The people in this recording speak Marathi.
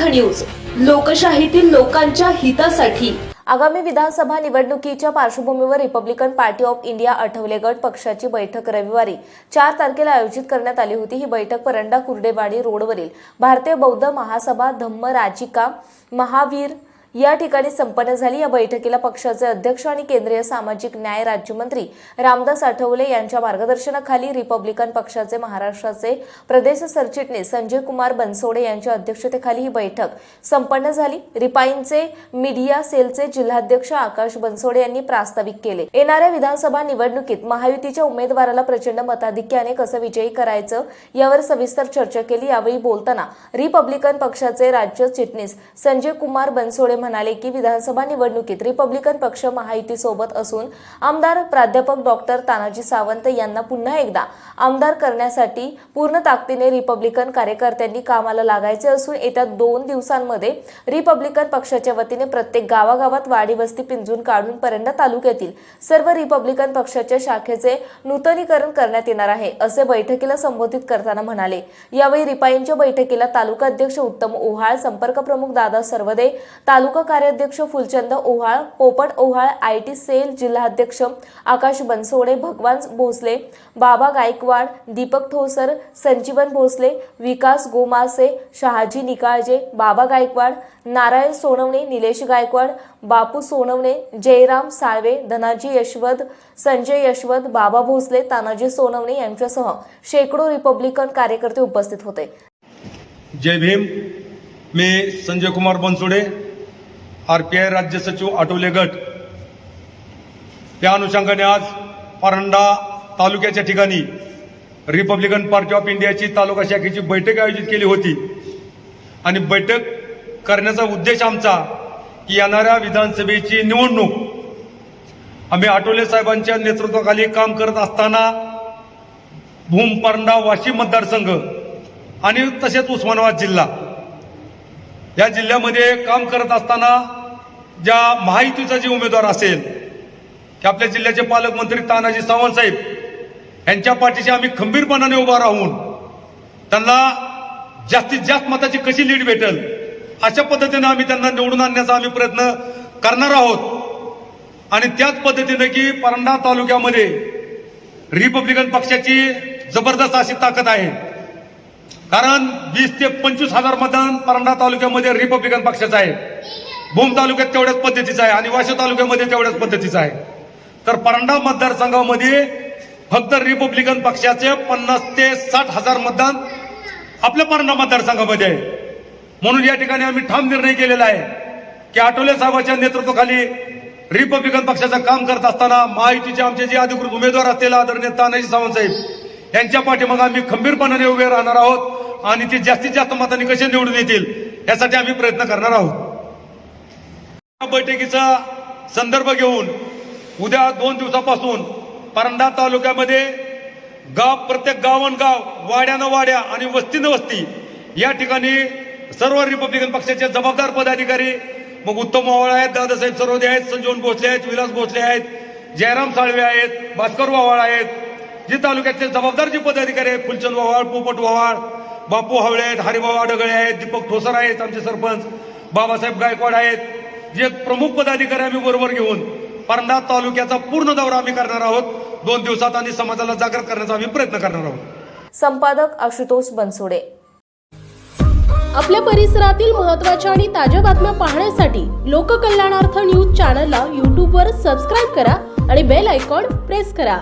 न्यूज लोकशाहीतील लोकांच्या हितासाठी. आगामी विधानसभा निवडणुकीच्या पार्श्वभूमीवर Republican Party of India Athawale गट पक्षाची बैठक रविवारी चार तारखेला आयोजित करण्यात आली होती. ही बैठक परंडा कुर्डेवाडी रोडवरील भारतीय बौद्ध महासभा धम्म राजिका महावीर या ठिकाणी संपन्न झाली. या बैठकीला पक्षाचे अध्यक्ष आणि केंद्रीय सामाजिक न्याय राज्यमंत्री रामदास आठवले यांच्या मार्गदर्शनाखाली रिपब्लिकन पक्षाचे महाराष्ट्राचे प्रदेश सरचिटणीस संजय कुमार बनसोडे यांच्या अध्यक्षतेखाली ही बैठक संपन्न झाली. रिपाईनचे मीडिया सेलचे जिल्हाध्यक्ष आकाश बनसोडे यांनी प्रास्ताविक केले. येणाऱ्या विधानसभा निवडणुकीत महायुतीच्या उमेदवाराला प्रचंड मताधिक्याने कसं विजयी करायचं यावर सविस्तर चर्चा केली. यावेळी बोलताना रिपब्लिकन पक्षाचे राज्य चिटणीस संजय कुमार बनसोडे म्हणाले की विधानसभा निवडणुकीत रिपब्लिकन पक्ष महायुतीसोबत असून आमदार प्राध्यापक डॉक्टर तानाजी सावंत यांना पुन्हा एकदा आमदार करण्यासाठी पूर्ण ताकदीने रिपब्लिकन कार्यकर्त्यांनी कामाला लागायचे असून येत्या दोन दिवसांमध्ये रिपब्लिकन पक्षाच्या वतीने प्रत्येक गावागावात वाडी वस्ती पिंजून काढून परंडा तालुक्यातील सर्व रिपब्लिकन पक्षाच्या शाखेचे नूतनीकरण करण्यात येणार आहे असे बैठकीला संबोधित करताना म्हणाले. यावेळी रिपाईंच्या बैठकीला तालुका अध्यक्ष उत्तम ओहाळ संपर्क प्रमुख दादा सर्वदे तालुका कार्याध्यक्ष फुलचंद ओहाळ पोपट ओहाळ आय टी सेल जिल्हाध्यक्ष आकाश बनसोडे भगवान भोसले बाबा गायकवाड दीपक ठोसर संजीवन भोसले विकास गोमासे शहाजी निकाळजे बाबा गायकवाड नारायण सोनवणे निलेश गायकवाड बापू सोनवणे जयराम साळवे धनाजी यशवंत संजय यशवंत बाबा भोसले तानाजी सोनवणे यांच्यासह शेकडो रिपब्लिकन कार्यकर्ते उपस्थित होते. जय भीम. मी Sanjay Kumar Bansode. R P I राज्य सचिव आठवले गट. त्या अनुषंगाने आज परंडा तालुक्याच्या ठिकाणी रिपब्लिकन पार्टी ऑफ इंडियाची तालुका शाखेची बैठक आयोजित केली होती. आणि बैठक करण्याचा उद्देश आमचा की येणाऱ्या विधानसभेची निवडणूक. आम्ही आठवले साहेबांच्या नेतृत्वाखाली काम करत असताना भूम परंडा वाशिम मतदारसंघ आणि तसेच उस्मानाबाद जिल्हा या जिल्ह्यामध्ये काम करत असताना ज्या महायुतीचा जे उमेदवार असेल की आपल्या जिल्ह्याचे पालकमंत्री तानाजी सावंत साहेब यांच्या पाठीशी आम्ही खंबीरपणाने उभा राहून त्यांना जास्तीत जास्त मताची कशी लीड भेटेल अशा पद्धतीनं आम्ही त्यांना निवडून आणण्याचा आम्ही प्रयत्न करणार आहोत. आणि त्याच पद्धतीनं की परंडा तालुक्यामध्ये रिपब्लिकन पक्षाची जबरदस्त अशी ताकद आहे. कारण वीस ते पंचवीस हजार मतदान परंडा तालुक्यामध्ये रिपब्लिकन पक्षाचं आहे. भूम तालुक्यात तेवढ्याच पद्धतीचं आहे आणि वाशी तालुक्यामध्ये तेवढ्याच पद्धतीचं आहे. तर परंडा मतदारसंघामध्ये फक्त रिपब्लिकन पक्षाचे पन्नास ते साठ हजार मतदान आपल्या परंडा मतदारसंघामध्ये आहे. म्हणून या ठिकाणी आम्ही ठाम निर्णय केलेला आहे की आठवले साहेबांच्या नेतृत्वाखाली रिपब्लिकन पक्षाचं काम करत असताना महायुतीचे आमचे जे अधिकृत उमेदवार असलेले आदरणीय तानाजी सावंत साहेब यांच्या पाठीमागे आम्ही खंबीरपणाने उभे राहणार आहोत. आणि ते जास्तीत जास्त मतांनी कसे निवडून येतील यासाठी आम्ही प्रयत्न करणार आहोत. या बैठकीचा संदर्भ घेऊन उद्या दोन दिवसापासून परंडा तालुक्यामध्ये गाव प्रत्येक गावन गाव वाड्यानं वाड्या आणि वस्तीनं वस्ती या ठिकाणी सर्व रिपब्लिकन पक्षाचे जबाबदार पदाधिकारी मग उत्तम वावळ आहेत दादासाहेब सरोदे आहेत संजीवन भोसले आहेत विलास भोसले आहेत जयराम साळवे आहेत भास्कर वावाळ आहेत. जे तालुक्यातले जबाबदार जे पदाधिकारी आहेत फुलचंद वावाळ पोपट वावाळ बापू हावळे आहेत हरिभाऊ आडगळे आहेत दीपक ठोसर आहेत आमचे सरपंच बाबासाहेब गायकवाड आहेत. जे प्रमुख पदाधिकारी आम्ही बरोबर घेऊन परंडा तालुक्याचा पूर्ण दौरा आम्ही करणार आहोत. दोन दिवसात आणि समाजाला जागृत करण्याचा आम्ही प्रयत्न करणार आहोत. संपादक आशुतोष बनसोडे. आपल्या परिसरातील महत्त्वाच्या आणि ताज्या बातम्या पाहण्यासाठी लोककल्याणार्थ न्यूज चॅनलला यूट्यूबवर सबस्क्राईब करा आणि बेल आयकॉन प्रेस करा.